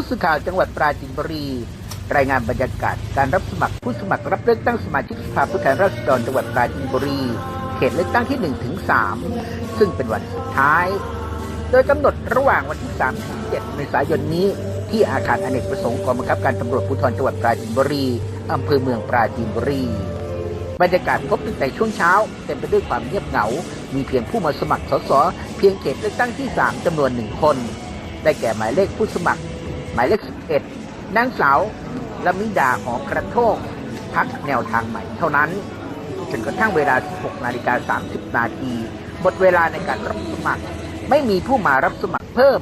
ผู้สื่อข่าวจังหวัดปราจีนบุรี รายงานบรรยากาศการรับสมัครผู้สมัครรับเลือกตั้งสมาชิกสภาผู้แทนราษฎรจังหวัดปราจีนบุรี เขตเลือกตั้งที่1ถึง3ซึ่งเป็นวันสุดท้าย โดยกำหนดระหว่างวันที่3ถึง7เมษายนนี้ ที่อาคารอเนกประสงค์กองบังคับการตำรวจภูธรจังหวัดปราจีนบุรีอำเภอเมืองปราจีนบุรีบรรยากาศพบตั้งแต่ช่วงเช้าเต็มไปด้วยความเงียบเหงา มีเพียงผู้มาสมัครสสเพียงเขตเลือกตั้งที่ 3จำนวนหนึ่งคน ได้แก่หมายเลขผู้สมัคร มายเลข11นางสาวละมิดาหอกระโทกพักแนวทางใหม่เท่านั้นจนกระทั่งเวลา 16 นาฬิกา 30 นาทีหมดเวลาในการรับสมัคร ไม่มีผู้มารับสมัครเพิ่ม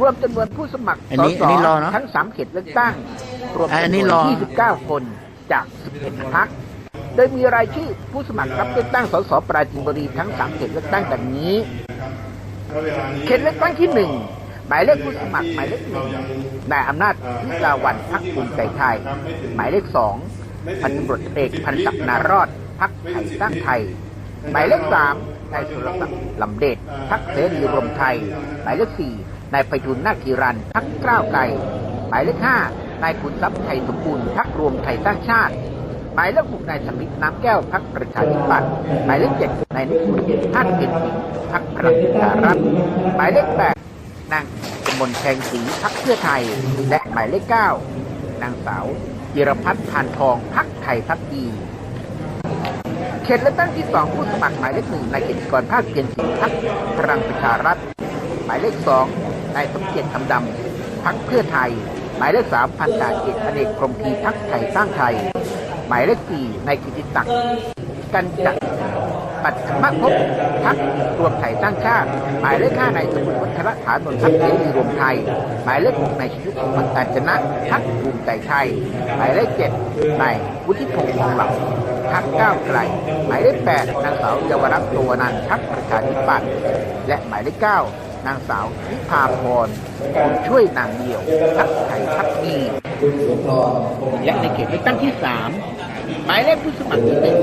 รวมจำนวนผู้สมัครอันสนี้สอันนี้รอเนอะทั้ง 3 เขตเลือกตั้ง รวมอันจำนี้นรวอน29 คนจาก 11 พัก โดยมีรายชื่อผู้สมัครรับเลือกตั้งสสปราจีนบุรีทั้ง 3 เขตเลือกตั้งดังนี้ เขตเลือกตั้งที่หนึ่ง หมายเลขผู้สมัครหมายเลขหนึ่งนายอำนาจวิลาวันพักภูมิใจไทย หมายเลขสองพันตำรวจเอกพันศักดิ์นารอดพักไทยสร้างไทย หมายเลขสามนายสุรศักดิ์ลำเดชพักเสรีรวมไทย หมายเลขสี่นายไพฑูรย์นาคีรันพักกล้าวไกลหมายเลขห้านายขุนทรัพย์ไทยสมบูรณ์พักรวมไทยสร้างชาติหมายเลขหกนายสมิทน้ำแก้วพักประชาธิปัตย์หมายเลขเจ็ดนายนิพนธ์ท่านเพ็ญศรีพักพลังประชารัฐหมายเลขแปด นางกมลแทงศรีพักเพื่อไทย และหมายเลขเก้านางสาวจิรพัฒน์พานทองพักไทยพักดีเขตเลือกตั้งที่สองผู้สมัครหมายเลขหนึ่งนายเกียรติกรภาคเพียรศรีพักพลังประชารัฐ หมายเลขสองนายสมเกียรติคำดำพักเพื่อไทย หมายเลขสามพันจ่าเอกอเนกพรมพีพักไทยสร้างไทย หมายเลขสี่นายกิติศักดิ์กันจัก ปัตมภพพักรวมไทยสร้างชาติหมายเลขห้านายสมุทรวัฒนฐานนท์พักเสรีรวมไทย หมายเลขหกนายชิยุทธพักการจนะพักภูมิใจไทย หมายเลขเจ็ดนายวุฒิพงษ์ทองหลังพักก้าวไกล หมายเลขแปดนางสาวเยาวรัตน์ตัวนันท์พักประชาธิปัตย์และหมายเลขเก้านางสาวนิพาพรบุญช่วยนางเดี่ยวพักไทยพักดีและในเขตเลือกตั้งที่สามหมายเลขผู้สมัครที่หนึ่ง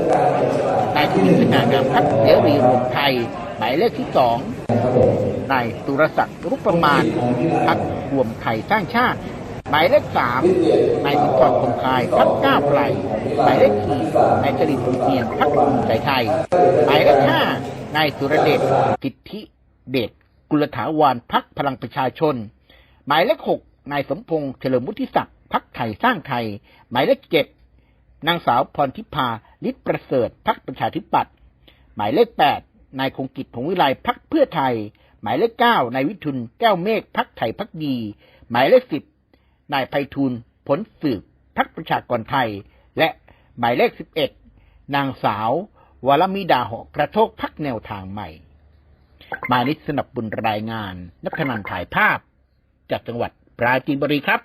ทวีสง่างามพักเสรีรวมไทย หมายเลขที่สองนายสุรศักดิ์รุปประมาณพักรวมไทยสร้างชาติ หมายเลขสามนายสุนทรคงคายพักก้าวไกลหมายเลขสี่นายจริตบุญเนียนพักภูมิใจไทย หมายเลขห้านายสุรเดชกิทธิเดชกุลถาวรพักพลังประชาชน หมายเลขหกนายสมพงษ์เฉลิมวุฒิศักดิ์พักไทยสร้างไทย หมายเลขเจ็ด นางสาวพรทิพาลิศประเสริฐพักประชาธิปัตย์หมายเลขแปดนายคงกิจผงวิไลพักเพื่อไทย หมายเลขเก้านายวิทุนแก้วเมฆพักไทยพักดี หมายเลขสิบนายไพฑูรย์ผลสืบพักประชากรไทย และหมายเลขสิบเอ็ดนางสาววรมิดาหอกกระโทกพักแนวทางใหม่ มานิสนับบุญรายงาน นักขนันถ่ายภาพ จากจังหวัดปราจีนบุรีครับ